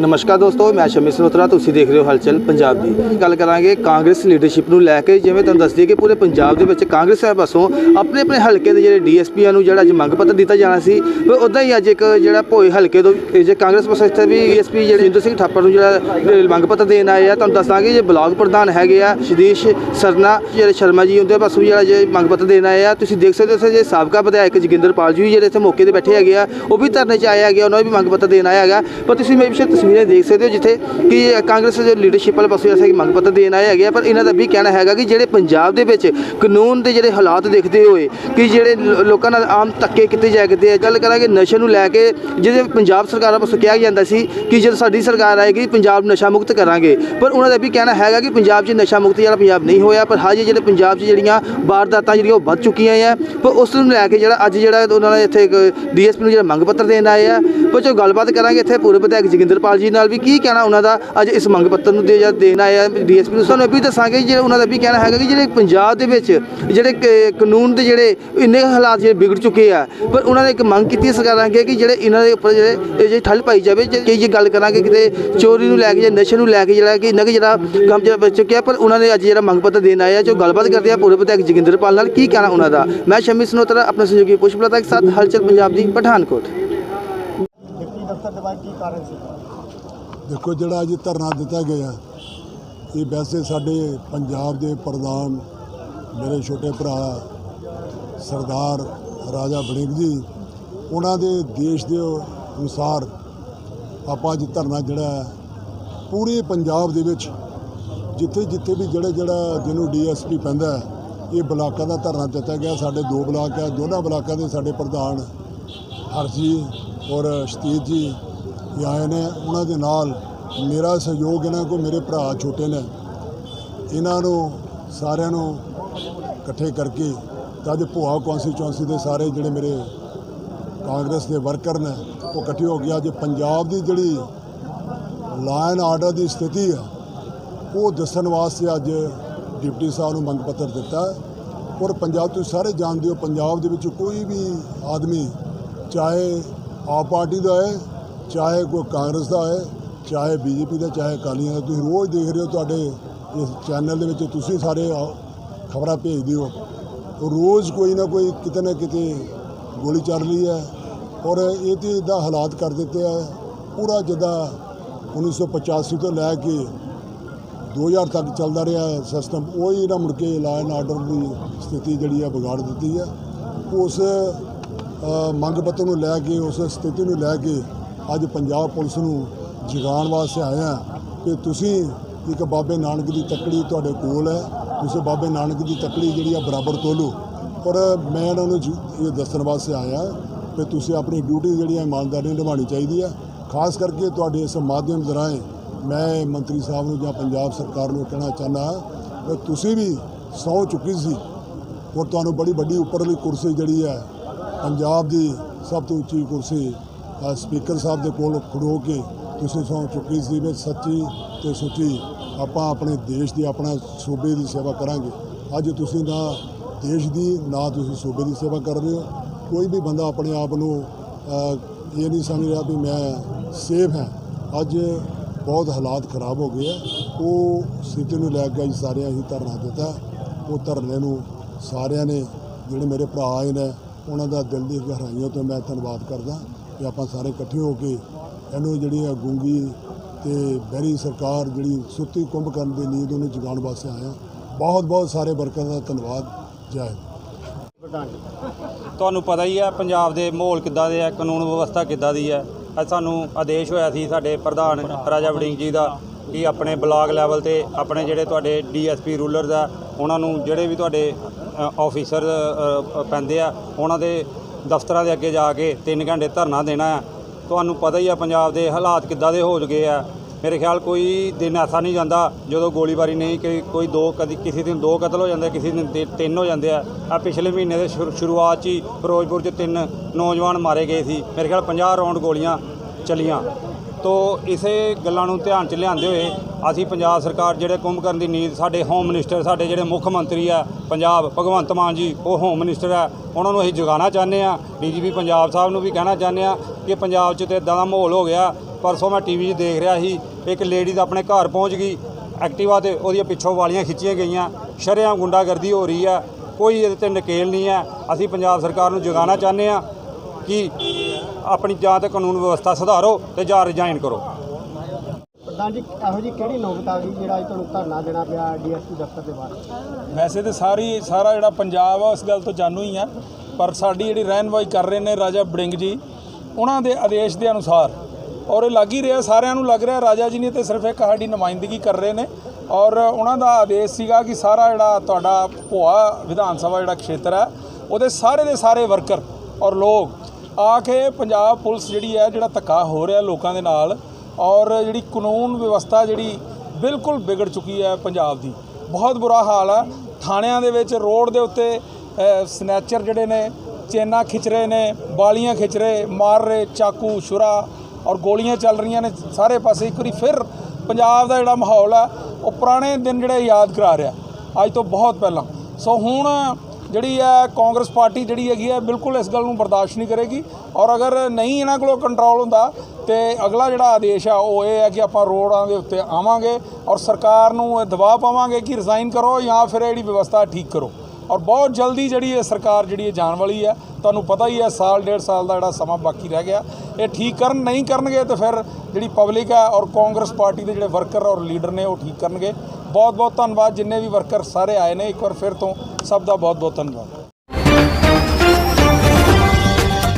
ਨਮਸਕਾਰ ਦੋਸਤੋ, ਮੈਂ ਸ਼ਮੀ ਸਨੋਤਰਾ ਤੁਸੀਂ ਦੇਖ ਰਹੇ ਹੋ ਹਲਚਲ ਪੰਜਾਬ ਦੀ। ਗੱਲ ਕਰਾਂਗੇ ਕਾਂਗਰਸ ਲੀਡਰਸ਼ਿਪ ਨੂੰ ਲੈ ਕੇ, ਜਿਵੇਂ ਤੁਹਾਨੂੰ ਦੱਸ ਦਈਏ ਕਿ ਪੂਰੇ ਪੰਜਾਬ ਦੇ ਵਿੱਚ ਕਾਂਗਰਸ ਸਾਹਿਬ ਪਾਸੋਂ ਆਪਣੇ ਆਪਣੇ ਹਲਕੇ ਦੇ ਜਿਹੜੇ ਡੀਐਸਪੀਆਂ ਨੂੰ ਜਿਹੜਾ ਅੱਜ ਮੰਗ ਪੱਤਰ ਦਿੱਤਾ ਜਾਣਾ ਸੀ ਪਰ ਉਦਾਂ ਹੀ ਅੱਜ ਇੱਕ ਜਿਹੜਾ ਭੋਏ ਹਲਕੇ ਤੋਂ ਜੇ ਕਾਂਗਰਸ ਪਾਸੋਂ ਇੱਥੇ ਵੀ ਡੀਐਸਪੀ ਜਿਹੜੇ ਜਿੰਦਰ ਸਿੰਘ ਠਾਪਰ ਨੂੰ ਜਿਹੜਾ ਮੰਗ ਪੱਤਰ ਦੇਣ ਆਏ ਆ, ਤੁਹਾਨੂੰ ਦੱਸਾਂਗੇ ਜੇ ਬਲਾਕ ਪ੍ਰਧਾਨ ਹੈਗੇ ਆ, ਸ਼ਦੀਸ਼ ਸਰਨਾ, ਜਿਹੜੇ ਸ਼ਰਮਾ ਜੀ ਉਹਦੇ ਪਾਸੋਂ ਜਿਹੜਾ ਜੇ ਮੰਗ ਪੱਤਰ ਦੇਣ ਆਏ ਆ, ਤੁਸੀਂ ਦੇਖ ਸਕਦੇ ਹੋ ਇੱਥੇ ਜੇ ਸਾਬਕਾ ਵਿਧਾਇਕ ਜੋਗਿੰਦਰ ਪਾਲ ਜੀ ਵੀ ਜਿਹੜੇ ਇੱਥੇ ਮੌਕੇ ਤੇ ਬੈਠੇ ਹੈਗੇ ਆ, ਉਹ ਵੀ ਧਰਨੇ 'ਚ ਆਏ ਹੈਗੇ ਉਹਨਾਂ ਵੀ ਮੰਗ ਪੱਤਰ ਦੇਣ ਆਇਆ ਹੈਗਾ, ਪਰ ਤੁਸੀਂ ਮੇਰੇ ਪਿੱਛੇ ਤਸਵੀਰਾਂ ਦੇਖ ਸਕਦੇ ਹੋ ਜਿੱਥੇ ਕਿ ਕਾਂਗਰਸ ਦੇ ਲੀਡਰਸ਼ਿਪ ਵਾਲੇ ਪਾਸੇ ਅਸੀਂ ਮੰਗ ਪੱਤਰ ਦੇਣ ਆਏ ਹੈਗੇ ਆ, ਪਰ ਇਹਨਾਂ ਦਾ ਵੀ ਕਹਿਣਾ ਹੈਗਾ ਕਿ ਜਿਹੜੇ ਪੰਜਾਬ ਦੇ ਵਿੱਚ ਕਾਨੂੰਨ ਦੇ ਜਿਹੜੇ ਹਾਲਾਤ ਦੇਖਦੇ ਹੋਏ ਕਿ ਜਿਹੜੇ ਲੋਕਾਂ ਨਾਲ ਆਮ ਧੱਕੇ ਕੀਤੇ ਜਾ ਕਰਦੇ ਆ, ਗੱਲ ਕਰਾਂਗੇ ਨਸ਼ੇ ਨੂੰ ਲੈ ਕੇ, ਜਿਹਦੇ ਪੰਜਾਬ ਸਰਕਾਰਾਂ ਪਾਸੋਂ ਕਿਹਾ ਜਾਂਦਾ ਸੀ ਕਿ ਜਦ ਸਾਡੀ ਸਰਕਾਰ ਆਏਗੀ ਪੰਜਾਬ ਨਸ਼ਾ ਮੁਕਤ ਕਰਾਂਗੇ। ਪਰ ਉਹਨਾਂ ਦਾ ਵੀ ਕਹਿਣਾ ਹੈਗਾ ਕਿ ਪੰਜਾਬ 'ਚ ਨਸ਼ਾ ਮੁਕਤ ਜਿਹੜਾ ਪੰਜਾਬ ਨਹੀਂ ਹੋਇਆ, ਪਰ ਹਾਜੀ ਜਿਹੜੇ ਪੰਜਾਬ 'ਚ ਜਿਹੜੀਆਂ ਵਾਰਦਾਤਾਂ ਜਿਹੜੀਆਂ ਉਹ ਵੱਧ ਚੁੱਕੀਆਂ ਆ, ਪਰ ਉਸ ਨੂੰ ਲੈ ਕੇ ਜਿਹੜਾ ਅੱਜ ਜਿਹੜਾ ਉਹਨਾਂ ਨੇ ਇੱਥੇ ਡੀਐਸਪੀ ਨੂੰ ਜਿਹੜਾ ਮੰਗ ਪੱਤਰ ਦੇਣ ਆਏ ਆ, ਪਰ ਜੋ ਗੱਲਬਾਤ ਕਰਾਂਗੇ ਇੱਥੇ ਪੂਰੇ ਵਿਧਾਇਕ ਜੋਗਿੰਦਰਪਾਲ ਜੀ ਨਾਲ ਵੀ ਕੀ ਕਹਿਣਾ ਉਹਨਾਂ ਦਾ? ਅੱਜ ਇਸ ਮੰਗ ਪੱਤਰ ਨੂੰ ਦੇ ਜਾਂ ਦੇਣ ਆਏ ਆ ਡੀਐਸਪੀ ਨੂੰ। ਸਾਨੂੰ ਇਹ ਵੀ ਦੱਸਾਂਗੇ ਜਿਹੜੇ ਉਹਨਾਂ ਦਾ ਵੀ ਕਹਿਣਾ ਹੈਗਾ ਕਿ ਜਿਹੜੇ ਪੰਜਾਬ ਦੇ ਵਿੱਚ ਜਿਹੜੇ ਕ- ਕਾਨੂੰਨ ਦੇ ਜਿਹੜੇ ਇੰਨੇ ਹਾਲਾਤ ਜਿਹੜੇ ਵਿਗੜ ਚੁੱਕੇ ਆ, ਪਰ ਉਹਨਾਂ ਨੇ ਇੱਕ ਮੰਗ ਕੀਤੀ ਸਰਕਾਰਾਂ ਅੱਗੇ ਕਿ ਜਿਹੜੇ ਇਹਨਾਂ ਦੇ ਉੱਪਰ ਜਿਹੜੇ, ਇਹ ਜੇ ਠੱਲ ਪਾਈ ਜਾਵੇ, ਜੇ ਜੇ ਗੱਲ ਕਰਾਂਗੇ ਕਿਤੇ ਚੋਰੀ ਨੂੰ ਲੈ ਕੇ ਜਾਂ ਨਸ਼ੇ ਨੂੰ ਲੈ ਕੇ ਜਿਹੜਾ ਕਿ ਇੰਨਾ ਕੁ ਜਿਹੜਾ ਕੰਮ ਜਿਹੜਾ ਬਚ ਚੁੱਕਿਆ, ਪਰ ਉਹਨਾਂ ਨੇ ਅੱਜ ਜਿਹੜਾ ਮੰਗ ਪੱਤਰ ਦੇਣ ਆਇਆ ਜੋ ਗੱਲਬਾਤ ਕਰਦੇ ਆ ਪੂਰੇ ਵਿਧਾਇਕ ਜੋਗਿੰਦਰਪਾਲ ਨਾਲ, ਕੀ ਕਹਿਣਾ ਉਹਨਾਂ ਦਾ? ਮੈਂ ਸ਼ਮੀ ਸਨੋਤਰਾ, ਆਪਣੇ ਸਹਿਯੋਗੀ ਪੁਸ਼ਪਲਤਾ ਕੇ ਸਾਥ, ਹਲਚਲ ਪੰਜਾਬ ਦੀ ਪਠਾਨਕੋਟ। ਡਿਪਟੀ ਦਫ਼ਤਰ ਦੇ ਬਾਅਦ ਕੀ ਕਾਰਨ ਸੀ? ਦੇਖੋ ਜਿਹੜਾ ਅੱਜ ਧਰਨਾ ਦਿੱਤਾ ਗਿਆ, ਇਹ ਵੈਸੇ ਸਾਡੇ ਪੰਜਾਬ ਦੇ ਪ੍ਰਧਾਨ ਮੇਰੇ ਛੋਟੇ ਭਰਾ ਸਰਦਾਰ ਰਾਜਾ ਵੜਿੰਗ ਜੀ, ਉਹਨਾਂ ਦੇ ਦੇਸ਼ ਦੇ ਅਨੁਸਾਰ ਆਪਾਂ ਅੱਜ ਧਰਨਾ ਜਿਹੜਾ ਪੂਰੇ ਪੰਜਾਬ ਦੇ ਵਿੱਚ ਜਿੱਥੇ ਜਿੱਥੇ ਵੀ ਜਿਹੜੇ ਜਿਹੜਾ ਜਿਹਨੂੰ ਡੀਐਸਪੀ ਪੈਂਦਾ ਇਹ ਬਲਾਕਾਂ ਦਾ ਧਰਨਾ ਦਿੱਤਾ ਗਿਆ। ਸਾਡੇ ਦੋ ਬਲਾਕ ਹੈ, ਦੋਨਾਂ ਬਲਾਕਾਂ ਦੇ ਸਾਡੇ ਪ੍ਰਧਾਨ ਹਰਜੀ ਔਰ ਸ਼ਤੀਤ ਜੀ ਇਹ ਆਏ ਨੇ ਉਹਨਾਂ ਦੇ ਨਾਲ ਮੇਰਾ ਸਹਿਯੋਗ ਇਹਨਾਂ ਕੋ ਮੇਰੇ ਭਰਾ ਛੋਟੇ ਨੇ, ਇਹਨਾਂ ਨੂੰ ਸਾਰਿਆਂ ਨੂੰ ਇਕੱਠੇ ਕਰਕੇ ਤਾਂ ਅੱਜ ਭੋਆ ਕੌਂਸਟੀਚੁਐਂਸੀ ਦੇ ਸਾਰੇ ਜਿਹੜੇ ਮੇਰੇ ਕਾਂਗਰਸ ਦੇ ਵਰਕਰ ਨੇ, ਉਹ ਇਕੱਠੇ ਹੋ ਕੇ ਅੱਜ ਪੰਜਾਬ ਦੀ ਜਿਹੜੀ ਲਾਅ ਐਂਡ ਆਰਡਰ ਦੀ ਸਥਿਤੀ ਹੈ ਉਹ ਦੱਸਣ ਵਾਸਤੇ ਅੱਜ ਡਿਪਟੀ ਸਾਹਿਬ ਨੂੰ ਮੰਗ ਪੱਤਰ ਦਿੱਤਾ ਔਰ ਪੰਜਾਬ, ਤੁਸੀਂ ਸਾਰੇ ਜਾਣਦੇ ਹੋ, ਪੰਜਾਬ ਦੇ ਵਿੱਚ ਕੋਈ ਵੀ ਆਦਮੀ, ਚਾਹੇ ਆਪ ਪਾਰਟੀ ਦਾ ਹੈ ਚਾਹੇ ਕੋਈ ਕਾਂਗਰਸ ਦਾ ਹੈ, ਚਾਹੇ ਬੀਜੇਪੀ ਦਾ, ਚਾਹੇ ਅਕਾਲੀਆਂ ਦਾ, ਤੁਸੀਂ ਰੋਜ਼ ਦੇਖ ਰਹੇ ਹੋ ਤੁਹਾਡੇ ਇਸ ਚੈਨਲ ਦੇ ਵਿੱਚ, ਤੁਸੀਂ ਸਾਰੇ ਖਬਰਾਂ ਭੇਜਦੇ ਹੋ ਰੋਜ਼ ਕੋਈ ਨਾ ਕੋਈ ਕਿਤੇ ਨਾ ਕਿਤੇ ਗੋਲੀ ਚੱਲ ਰਹੀ ਹੈ ਔਰ ਇਹ ਤੇ ਇਦਾਂ ਹਾਲਾਤ ਕਰ ਦਿੱਤੇ ਆ। ਪੂਰਾ ਜਿੱਦਾਂ 1985 ਤੋਂ ਲੈ ਕੇ 2000 ਤੱਕ ਚੱਲਦਾ ਰਿਹਾ ਸਿਸਟਮ ਉਹੀ ਨਾ ਮੁੜ ਕੇ ਲਾਅ ਐਂਡ ਆਰਡਰ ਦੀ ਸਥਿਤੀ ਜਿਹੜੀ ਆ ਵਿਗਾੜ ਦਿੱਤੀ ਹੈ। ਉਸ ਮੰਗ ਪੱਤਰ ਨੂੰ ਲੈ ਕੇ, ਉਸ ਸਥਿਤੀ ਨੂੰ ਲੈ ਕੇ ਅੱਜ ਪੰਜਾਬ ਪੁਲਿਸ ਨੂੰ ਜਗਾਉਣ ਵਾਸਤੇ ਆਏ ਆ ਕਿ ਤੁਸੀਂ ਇੱਕ ਬਾਬੇ ਨਾਨਕ ਦੀ ਤੱਕੜੀ ਤੁਹਾਡੇ ਕੋਲ ਹੈ। ਤੁਸੀਂ ਬਾਬੇ ਨਾਨਕ ਦੀ ਤੱਕੜੀ ਜਿਹੜੀ ਆ ਬਰਾਬਰ ਤੋਲੋ। ਪਰ ਮੈਂ ਇਹਨਾਂ ਨੂੰ ਇਹ ਦੱਸਣ ਵਾਸਤੇ ਆਇਆ ਕਿ ਤੁਸੀਂ ਆਪਣੀ ਡਿਊਟੀ ਜਿਹੜੀ ਹੈ ਇਮਾਨਦਾਰੀ ਨਾਲ ਨਿਭਾਉਣੀ ਚਾਹੀਦੀ ਹੈ ਖਾਸ ਕਰਕੇ ਤੁਹਾਡੇ ਇਸ ਮਾਧਿਅਮ ਦੇ ਰਾਹੀਂ ਮੈਂ ਮੰਤਰੀ ਸਾਹਿਬ ਨੂੰ ਜਾਂ ਪੰਜਾਬ ਸਰਕਾਰ ਨੂੰ ਕਹਿਣਾ ਚਾਹੁੰਦਾ ਕਿ ਤੁਸੀਂ ਵੀ ਸਹੁੰ ਚੁੱਕੀ ਸੀ। ਔਰ ਤੁਹਾਨੂੰ ਬੜੀ ਵੱਡੀ ਉੱਪਰਲੀ ਕੁਰਸੀ ਜਿਹੜੀ ਹੈ ਪੰਜਾਬ ਦੀ ਸਭ ਤੋਂ ਉੱਚੀ ਕੁਰਸੀ ਸਪੀਕਰ ਸਾਹਿਬ ਦੇ ਕੋਲ ਖੜੋ ਕੇ ਤੁਸੀਂ ਸਹੁੰ ਚੁੱਕੀ ਸੀ ਵੀ ਸੱਚੀ ਤੇ ਸੁੱਚੀ ਆਪਾਂ ਆਪਣੇ ਦੇਸ਼ ਦੀ, ਆਪਣਾ ਸੂਬੇ ਦੀ ਸੇਵਾ ਕਰਾਂਗੇ। ਅੱਜ ਤੁਸੀਂ ਨਾ ਦੇਸ਼ ਦੀ, ਨਾ ਤੁਸੀਂ ਸੂਬੇ ਦੀ ਸੇਵਾ ਕਰ ਰਹੇ ਹੋ। ਕੋਈ ਵੀ ਬੰਦਾ ਆਪਣੇ ਆਪ ਨੂੰ ਇਹ ਨਹੀਂ ਸਮਝ ਰਿਹਾ ਵੀ ਮੈਂ ਸੇਫ ਹਾਂ। ਅੱਜ ਬਹੁਤ ਹਾਲਾਤ ਖਰਾਬ ਹੋ ਗਏ ਆ। ਉਹ ਸਥਿਤੀ ਨੂੰ ਲੈ ਕੇ ਅੱਜ ਸਾਰਿਆਂ ਹੀ ਧਰਨਾ ਦਿੱਤਾ। ਉਹ ਧਰਨੇ ਨੂੰ ਸਾਰਿਆਂ ਨੇ, ਜਿਹੜੇ ਮੇਰੇ ਭਰਾ ਆਏ ਨੇ, ਉਹਨਾਂ ਦਾ ਦਿਲ ਦੀ ਗਹਿਰਾਈਆਂ ਤੋਂ ਮੈਂ ਧੰਨਵਾਦ ਕਰਦਾ। ਕਿ ਆਪਾਂ ਸਾਰੇ ਇਕੱਠੇ ਹੋ ਕੇ ਇਹਨੂੰ ਜਿਹੜੀ ਆ ਗੂੰਗੀ ਤੇ ਬਹਿਰੀ ਸਰਕਾਰ ਜਿਹੜੀ ਸੁੱਤੀ ਕੁੰਭ ਕਰਨ ਦੀ ਨੀਂਦ ਉਹਨੂੰ ਜਗਾਉਣ ਵਾਸਤੇ ਆਇਆ ਬਹੁਤ ਬਹੁਤ ਸਾਰੇ ਵਰਕਰਾਂ ਦਾ ਧੰਨਵਾਦ, ਜੈ ਹਿੰਦ। ਤੁਹਾਨੂੰ ਪਤਾ ਹੀ ਹੈ ਪੰਜਾਬ ਦੇ ਮਾਹੌਲ ਕਿੱਦਾਂ ਦੇ ਹੈ ਕਾਨੂੰਨ ਵਿਵਸਥਾ ਕਿੱਦਾਂ ਦੀ ਹੈ ਅੱਜ ਸਾਨੂੰ ਆਦੇਸ਼ ਹੋਇਆ ਸੀ ਸਾਡੇ ਪ੍ਰਧਾਨ ਰਾਜਾ ਵੜਿੰਗ ਜੀ ਦਾ ਕਿ ਆਪਣੇ ਬਲਾਕ ਲੈਵਲ ਤੇ ਆਪਣੇ ਜਿਹੜੇ ਤੁਹਾਡੇ ਡੀਐਸਪੀ ਰੂਲਰਸ ਆ, ਉਹਨਾਂ ਨੂੰ ਜਿਹੜੇ ਵੀ ਤੁਹਾਡੇ ਆਫੀਸਰ ਪੈਂਦੇ ਆ, ਉਹਨਾਂ ਦੇ ਦਫ਼ਤਰਾਂ ਦੇ ਅੱਗੇ ਜਾ ਕੇ 3 ਘੰਟੇ ਧਰਨਾ ਦੇਣਾ ਹੈ ਤੁਹਾਨੂੰ ਪਤਾ ਹੀ ਆ ਪੰਜਾਬ ਦੇ ਹਾਲਾਤ ਕਿੱਦਾਂ ਦੇ ਹੋ ਗਏ ਆ। ਮੇਰੇ ਖਿਆਲ ਕੋਈ ਦਿਨ ਐਸਾ ਨਹੀਂ ਜਾਂਦਾ ਜਦੋਂ ਗੋਲੀਬਾਰੀ ਨਹੀਂ ਕਿ ਕੋਈ ਦੋ ਕਦੀ ਕਿਸੇ ਦਿਨ ਦੋ ਕਤਲ ਹੋ ਜਾਂਦੇ ਕਿਸੇ ਦਿਨ ਤਿ- ਤਿੰਨ ਹੋ ਜਾਂਦੇ ਆ। ਆ ਪਿਛਲੇ ਮਹੀਨੇ ਦੇ ਸ਼ੁਰੂ- ਸ਼ੁਰੂਆਤ 'ਚ ਹੀ ਫਿਰੋਜ਼ਪੁਰ 'ਚ ਤਿੰਨ ਨੌਜਵਾਨ ਮਾਰੇ ਗਏ ਸੀ। ਮੇਰੇ ਖਿਆਲ 50 ਰਾਉਂਡ ਗੋਲੀਆਂ ਚਲੀਆਂ। ਤੋ ਇਸੇ ਗੱਲਾਂ ਨੂੰ ਧਿਆਨ 'ਚ ਲਿਆਂਦੇ ਹੋਏ ਅਸੀਂ ਪੰਜਾਬ ਸਰਕਾਰ ਜਿਹੜੇ ਕੁੰਭ ਕਰਨ ਦੀ ਨੀਂਦ ਸਾਡੇ ਹੋਮ ਮਿਨਿਸਟਰ ਸਾਡੇ ਜਿਹੜੇ ਮੁੱਖ ਮੰਤਰੀ ਆ, ਪੰਜਾਬ, ਭਗਵੰਤ ਮਾਨ ਜੀ, ਉਹ ਹੋਮ ਮਿਨਿਸਟਰ ਆ, ਉਹਨਾਂ ਨੂੰ ਅਸੀਂ ਜਗਾਉਣਾ ਚਾਹੁੰਦੇ ਆ ਡੀਜੀਪੀ ਪੰਜਾਬ ਸਾਹਿਬ ਨੂੰ ਵੀ ਕਹਿਣਾ ਚਾਹੁੰਦੇ ਆ ਕਿ ਪੰਜਾਬ 'ਚ ਤੇ ਇਦਾਂ ਦਾ ਮਾਹੌਲ ਹੋ ਗਿਆ। ਪਰਸੋਂ ਮੈਂ ਟੀਵੀ 'ਚ ਦੇਖ ਰਿਹਾ ਸੀ, ਇੱਕ ਲੇਡੀ ਦਾ ਆਪਣੇ ਘਰ ਪਹੁੰਚ ਗਈ, ਐਕਟਿਵਾ ਤੇ ਉਹਦੀਆਂ ਪਿੱਛੋਂ ਵਾਲੀਆਂ ਖਿੱਚੀਆਂ ਗਈਆਂ। ਸ਼ਰਿਆਂ ਗੁੰਡਾਗਰਦੀ ਹੋ ਰਹੀ ਆ, ਕੋਈ ਇਹਦੇ ਤੇ ਨਕੇਲ ਨਹੀਂ ਹੈ ਅਸੀਂ ਪੰਜਾਬ ਸਰਕਾਰ ਨੂੰ ਜਗਾਉਣਾ ਚਾਹੁੰਦੇ ਆ ਕਿ ਆਪਣੀ ਜਾਂ ਤੇ ਕਾਨੂੰਨ ਵਿਵਸਥਾ ਸੁਧਾਰੋ ਤੇ ਜਾਂ ਰਿਜ਼ਾਈਨ ਕਰੋ। ਪ੍ਰਧਾਨ ਜੀ ਇਹੋ ਜੀ ਕਿਹੜੀ ਨੌਬਤ ਆ ਗਈ ਜਿਹੜਾ ਅੱਜ ਤੁਹਾਨੂੰ ਧਰਨਾ ਦੇਣਾ ਪਿਆ ਡੀਐਸਪੀ ਦਫ਼ਤਰ ਦੇ ਬਾਹਰ? ਵੈਸੇ ਤੇ ਸਾਰੀ ਸਾਰਾ ਜਿਹੜਾ ਪੰਜਾਬ ਆ ਉਸ ਗੱਲ ਤੋਂ ਜਾਣੂ ਹੀ ਆ ਪਰ ਸਾਡੀ ਜਿਹੜੀ ਰਹਿਨਵਾਈ ਕਰ ਰਹੇ ਨੇ ਰਾਜਾ ਬੜਿੰਗ ਜੀ ਉਹਨਾਂ ਦੇ ਆਦੇਸ਼ ਦੇ ਅਨੁਸਾਰ ਔਰ ਇਹ ਲੱਗ ਹੀ ਰਿਹਾ ਸਾਰਿਆਂ ਨੂੰ ਲੱਗ ਰਿਹਾ ਰਾਜਾ ਜੀ ਨੇ ਤੇ ਸਿਰਫ ਇੱਕ ਸਾਡੀ ਨੁਮਾਇੰਦਗੀ ਕਰ ਰਹੇ ਨੇ ਔਰ ਉਹਨਾਂ ਦਾ ਆਦੇਸ਼ ਸੀਗਾ ਕਿ ਸਾਰਾ ਜਿਹੜਾ ਤੁਹਾਡਾ ਭੋਆ ਵਿਧਾਨ ਸਭਾ ਜਿਹੜਾ ਖੇਤਰ ਹੈ ਉਹਦੇ ਸਾਰੇ ਦੇ ਸਾਰੇ ਵਰਕਰ ਔਰ ਲੋਕ ਆ ਕੇ ਪੰਜਾਬ ਪੁਲਿਸ ਜਿਹੜੀ ਹੈ, ਜਿਹੜਾ ਧੱਕਾ ਹੋ ਰਿਹਾ ਲੋਕਾਂ ਦੇ ਨਾਲ ਔਰ ਜਿਹੜੀ ਕਾਨੂੰਨ ਵਿਵਸਥਾ ਜਿਹੜੀ ਬਿਲਕੁਲ ਵਿਗੜ ਚੁੱਕੀ ਹੈ ਪੰਜਾਬ ਦੀ। ਬਹੁਤ ਬੁਰਾ ਹਾਲ ਆ। ਥਾਣਿਆਂ ਦੇ ਵਿੱਚ ਰੋਡ ਦੇ ਉੱਤੇ ਸਨੈਚਰ ਜਿਹੜੇ ਨੇ, ਚੇਨਾ ਖਿੱਚ ਰਹੇ ਨੇ, ਬਾਲੀਆਂ ਖਿੱਚ ਰਹੇ, ਮਾਰ ਰਹੇ, ਚਾਕੂ ਸ਼ੁਰਾ ਔਰ ਗੋਲੀਆਂ ਚੱਲ ਰਹੀਆਂ ਨੇ ਸਾਰੇ ਪਾਸੇ। ਇੱਕ ਵਾਰੀ ਫਿਰ ਪੰਜਾਬ ਦਾ ਜਿਹੜਾ ਮਾਹੌਲ ਆ, ਉਹ ਪੁਰਾਣੇ ਦਿਨ ਜਿਹੜੇ ਯਾਦ ਕਰਾ ਰਿਹਾ। ਅੱਜ ਤੋਂ ਬਹੁਤ ਪਹਿਲਾਂ। ਸੋ ਹੁਣ ਜਿਹੜੀ ਹੈ ਕਾਂਗਰਸ ਪਾਰਟੀ ਜਿਹੜੀ ਹੈਗੀ ਹੈ ਬਿਲਕੁਲ ਇਸ ਗੱਲ ਨੂੰ ਬਰਦਾਸ਼ਤ ਨਹੀਂ ਕਰੇਗੀ। ਔਰ ਅਗਰ ਨਹੀਂ ਇਹਨਾਂ ਕੋਲੋਂ ਕੰਟਰੋਲ ਹੁੰਦਾ, ਤੇ ਅਗਲਾ ਜਿਹੜਾ ਆਦੇਸ਼ ਆ, ਉਹ ਇਹ ਹੈ ਕਿ ਆਪਾਂ ਰੋਡਾਂ ਦੇ ਉੱਤੇ ਆਵਾਂਗੇ ਔਰ ਸਰਕਾਰ ਨੂੰ ਇਹ ਦਬਾਅ ਪਾਵਾਂਗੇ ਕਿ ਰਿਜ਼ਾਈਨ ਕਰੋ ਜਾਂ ਫਿਰ ਇਹ ਜਿਹੜੀ ਵਿਵਸਥਾ ਠੀਕ ਕਰੋ। ਔਰ ਬਹੁਤ ਜਲਦੀ ਜਿਹੜੀ ਇਹ ਸਰਕਾਰ ਜਿਹੜੀ ਇਹ ਜਾਣ ਵਾਲੀ ਹੈ ਤੁਹਾਨੂੰ ਪਤਾ ਹੀ ਹੈ ਸਾਲ, ਡੇਢ ਸਾਲ ਦਾ ਜਿਹੜਾ ਸਮਾਂ ਬਾਕੀ ਰਹਿ ਗਿਆ। ਇਹ ਠੀਕ ਕਰਨ, ਨਹੀਂ ਕਰਨਗੇ ਤਾਂ ਫਿਰ ਜਿਹੜੀ ਪਬਲਿਕ ਹੈ ਔਰ ਕਾਂਗਰਸ ਪਾਰਟੀ ਦੇ ਜਿਹੜੇ ਵਰਕਰ ਔਰ ਲੀਡਰ ਨੇ ਉਹ ਠੀਕ ਕਰਨਗੇ। ਬਹੁਤ ਬਹੁਤ ਧੰਨਵਾਦ। ਜਿੰਨੇ ਵੀ ਵਰਕਰ ਸਾਰੇ ਆਏ ਨੇ, ਇੱਕ ਵਾਰ ਫਿਰ ਤੋਂ ਸਭ ਦਾ ਬਹੁਤ ਬਹੁਤ ਧੰਨਵਾਦ।